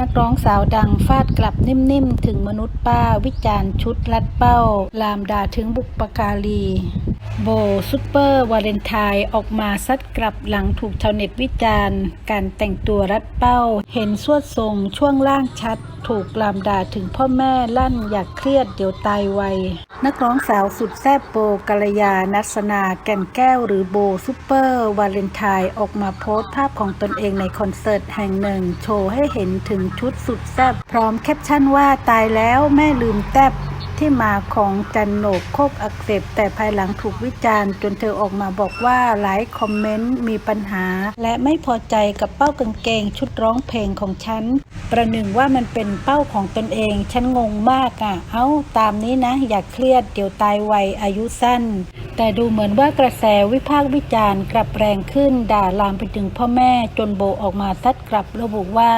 นักร้องสาวดังฟาดกลับนิ่มๆ ถึงมนุษย์ป้าวิจารณ์ชุดลัดเป้า ลามด่าถึงบุปการี โบซุปเปอร์วาเลนไทน์ออกมาซัดกลับหลังถูกชาวเน็ตวิจารณ์ การแต่งตัวรัดเป้า เห็นสวดทรงช่วงล่างชัด ถูกลามด่าถึงพ่อแม่ลั่นอยากเครียดเดี๋ยวตายไวนักร้องสาวสุดแซ่บโบกัลยานัสนาแก่นแก้วหรือโบซุปเปอร์วาเลนไทน์ออกมาโพสต์ภาพของตนเองในคอนเสิร์ตแห่งหนึ่ง โชว์ให้เห็นถึงชุดสุดแซ่บพร้อมแคปชั่นว่าตายแล้วแม่ลืมแต้บ ที่มาของจันโหนกโคกอักเสบแต่ภายหลังถูกวิจารณ์ จนเธอออกมาบอกว่าหลายคอมเมนต์มีปัญหา และไม่พอใจกับเป้ากางเกงชุดร้องเพลงของฉันประหนึ่งว่ามันเป็นเป้าของตนเอง ฉันงงมากอะ เอ้า ตามนี้นะ อย่าเครียด เดี๋ยวตายไวอายุสั้น แต่ดูเหมือนว่ากระแสวิพากษ์วิจารณ์กลับแรงขึ้น ด่าลามไปถึงพ่อแม่จนโบออกมาซัดกลับระบุว่า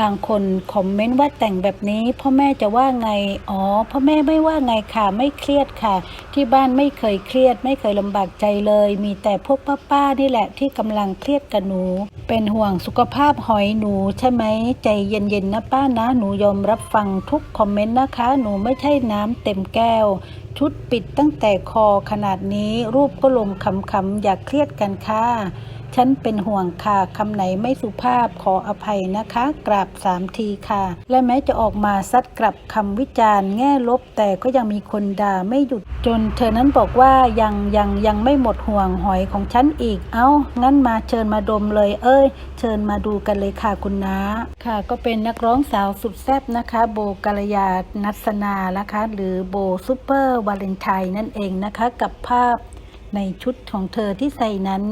บางคนคอมเมนต์ว่าแต่งแบบนี้ พ่อแม่จะว่าไง อ๋อ พ่อแม่ไม่ว่าไงค่ะ ไม่เครียดค่ะ ที่บ้านไม่เคยเครียด ไม่เคยลำบากใจเลย มีแต่พวกป้าๆนี่แหละที่กำลังเครียดกับหนู เป็นห่วงสุขภาพหอยหนูใช่ไหมใจเย็นๆนะป้านะหนูยอมรับฟังทุกคอมเมนต์นะคะ หนูไม่ใช่น้ำเต็มแก้ว ชุดปิดตั้งแต่คอขนาดนี้รูปก็ลงคำๆอย่าเครียดกันค่ะ ฉันเป็นห่วงค่ะคำไหนไม่สุภาพขออภัยนะคะ กราบสามทีค่ะ และแม้จะออกมาซัดกลับคำวิจารณ์แง่ลบ แต่ก็ยังมีคนด่าไม่หยุดจน เธอนั้นบอกว่ายังยังยังไม่หมดห่วงหอยของฉันอีก เอ้า งั้นมาเชิญมาดมเลย เอ้ย เชิญมาดูกันเลยค่ะคุณน้าค่ะ ก็เป็นนักร้องสาวสุดแซ่บนะคะ โบกัลยานัสนานะคะ หรือโบซูเปอร์วาเลนไทน์นั่นเองนะคะ กับภาพในชุดของเธอที่ใส่นั้น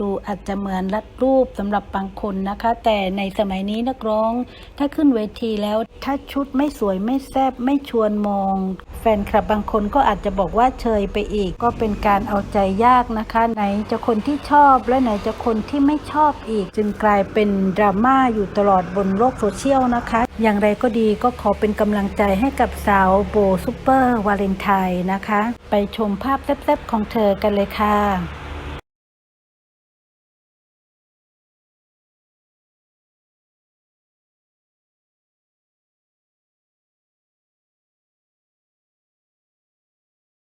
ดูอาจจะเหมือนรัดรูปสำหรับบางคนนะคะ แต่ในสมัยนี้นักร้อง ถ้าขึ้นเวทีแล้ว ถ้าชุดไม่สวยไม่แซบไม่ชวนมอง แฟนคลับบางคนก็อาจจะบอกว่าเชยไปอีก ก็เป็นการเอาใจยากนะคะ ไหนจะคนที่ชอบและไหนจะคนที่ไม่ชอบอีก จึงกลายเป็นดราม่าอยู่ตลอดบนโลกโซเชียลนะคะ อย่างไรก็ดีก็ขอเป็นกำลังใจให้กับสาวโบซูเปอร์วาเลนไทน์นะคะ ไปชมภาพแซ่บๆของเธอกันเลยค่ะ